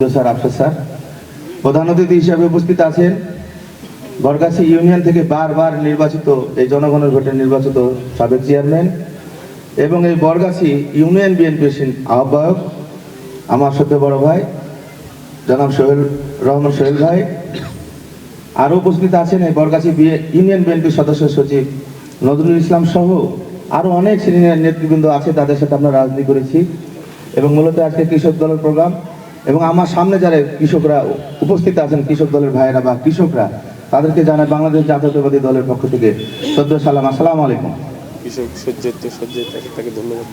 Sir Afsar sir. প্রধান অতিথি হিসাবে উপস্থিত আছেন। বরগাছি ইউনিয়ন থেকে বারবার নির্বাচিত এই জনগণের ভোটে নির্বাচিত সাবেক চেয়ারম্যান এবং এই বরগাছি ইউনিয়ন বিএনপির আহ্বায়ক, আমার সাথে বড় ভাই, জনাব সোহেল, রহমান সোহেল ভাই। আরও উপস্থিত আছেন এই বরগাছি ইউনিয়ন বিএনপির সদস্য সচিব নজরুল ইসলাম সহ আরও অনেক সিনিয়র নেতৃবৃন্দ আছে, তাদের সাথে আমরা রাজনীতি করেছি। এবং মূলত আজকে কৃষক দলের প্রোগ্রাম এবং আমার সামনে যারা কৃষকরা উপস্থিত আছেন কৃষক দলের ভাইয়েরা বা কৃষকরা তাদেরকে জানায় বাংলাদেশ জাতীয়তাবাদী দলের পক্ষ থেকে সদ্য সালাম। আসসালামু আলাইকুম। কৃষক তাকে ধন্যবাদ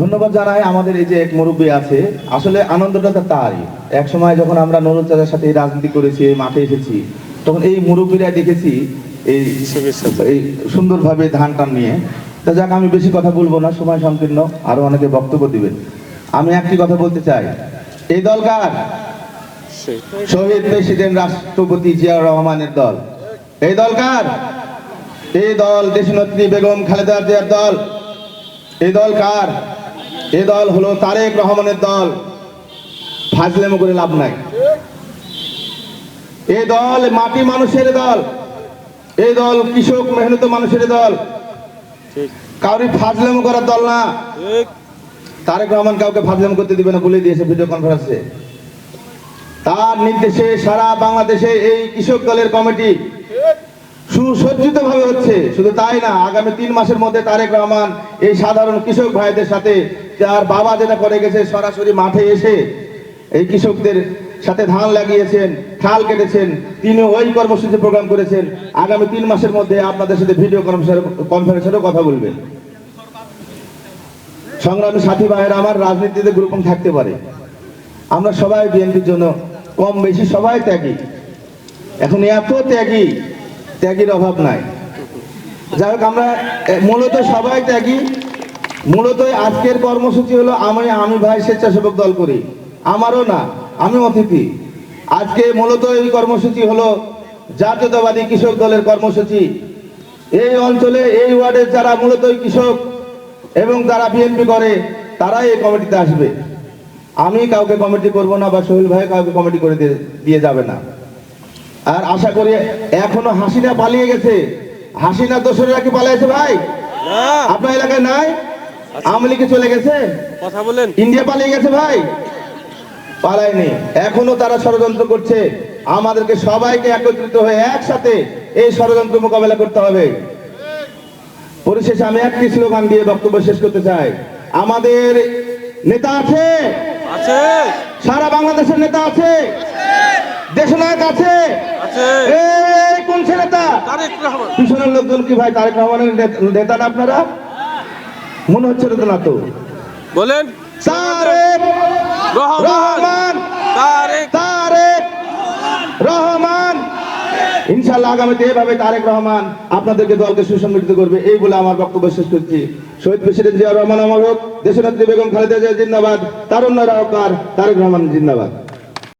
ধন্যবাদ জানাই। আমাদের এই যে এক মুরব্বী আছে আসলে আনন্দটা তো তারই। এক সময় যখন আমরা নুরুল চাচার সাথে রাজনীতি করেছি এই মাঠে এসেছি তখন এই মুরব্বীরা দেখেছি এই এই সুন্দরভাবে ধান টান নিয়ে। তা যাক আমি বেশি কথা বলব না সময় সংকীর্ণ। আরও অনেকে বক্তব্য দিবেন। আমি একটি কথা বলতে চাই। এই দল কার? শহীদ প্রেসিডেন্ট রাষ্ট্রপতি জিয়াউর রহমানের দল। এই দল কার? এই দল দেশনেত্রী বেগম খালেদা জিয়ার দল। এই দল কার? এই দল হলো তারেক রহমানের দল। ফাজলেমো করে লাভ নাই। এই দল মাটি মানুষের দল। এই দল কৃষক মেহনত মানুষের দল। কাউরি ফাজলেমো করার দল না। ঠিক। তারেক রহমান কাউকে ফাজলাম করতে দিবে না, বলে দিয়েছে ভিডিও কনফারেন্সে। তার নির্দেশে সারা বাংলাদেশে এই কৃষক দলের কমিটি সুসজ্জিত ভাবে হচ্ছে। শুধু তাই না, আগামী তিন মাসের মধ্যে তারেক রহমান এই সাধারণ কৃষক ভাইদের সাথে যার বাবা যেটা করে গেছে, সরাসরি মাঠে এসে এই কৃষকদের সাথে ধান লাগিয়েছেন, খাল কেটেছেন তিনি ওই কর্মসূচি প্রোগ্রাম করেছেন। আগামী তিন মাসের মধ্যে আপনাদের সাথে ভিডিও কনফারেন্সেরও কথা বলবেন। সংগ্রামী সাথী ভাইয়েরা, আমার রাজনীতিতে গ্রুপন থাকতে পারে। আমরা সবাই বিএনপির জন্য কম বেশি সবাই ত্যাগী। এখন এত ত্যাগী, ত্যাগীর অভাব নাই। যাই হোক, আমরা মূলত সবাই ত্যাগী। মূলত আজকের কর্মসূচি হলো আমি আমি ভাই স্বেচ্ছাসেবক দল করি। আমারও না, আমি অতিথি। আজকে মূলত এই কর্মসূচি হলো জাতীয়তাবাদী কৃষক দলের কর্মসূচি। এই অঞ্চলে, এই ওয়ার্ডের যারা মূলত কৃষক এবং যারা বিএনপি করে তারাই এই কমিটিতে আসবে। আমি কাউকে কমিটি করব না বা সোহেল ভাই কাউকে কমিটি করে দিয়ে- যাবে না। আর আশা করি এখনও হাসিনা পালিয়ে গেছে। হাসিনা দোসরেরা কি পালিয়েছে ভাই। আপনার এলাকায় নাই? আওয়ামী লীগে চলে গেছে? কথা বলেন। ইন্ডিয়া পালিয়ে গেছে ভাই? পালায়নি। এখনও তারা ষড়যন্ত্র করছে। আমাদেরকে সবাইকে একত্রিত হয়ে একসাথে এই ষড়যন্ত্র মোকাবেলা করতে হবে। পরিশেষে আমি একটি স্লোগান দিয়ে বক্তব্য শেষ করতে চাই। আমাদের নেতা আছে? আছে। সারা বাংলাদেশের নেতা আছে? দেশনায়ক আছে? কোন সে নেতা? পিছনের লোকজন কি ভাই তারেক রহমানের নেতা না আপনারা? মনে হচ্ছে না তো? বলেন। তারেক রহমান। রহমান। তারেক তারেক রহমান। ইনশাল্লাহ আগামীতে এভাবে তারেক রহমান আপনাদেরকে দলকে সুসংগঠিত করবে, এই বলে আমার বক্তব্য শেষ করছি। শহীদ প্রেসিডেন্ট জিয়া রহমান আমার হোক দেশনেত্রী বেগম খালেদা জিয়া জিন্দাবাদ তারুণ্য রাহকার তারেক রহমান জিন্দাবাদ।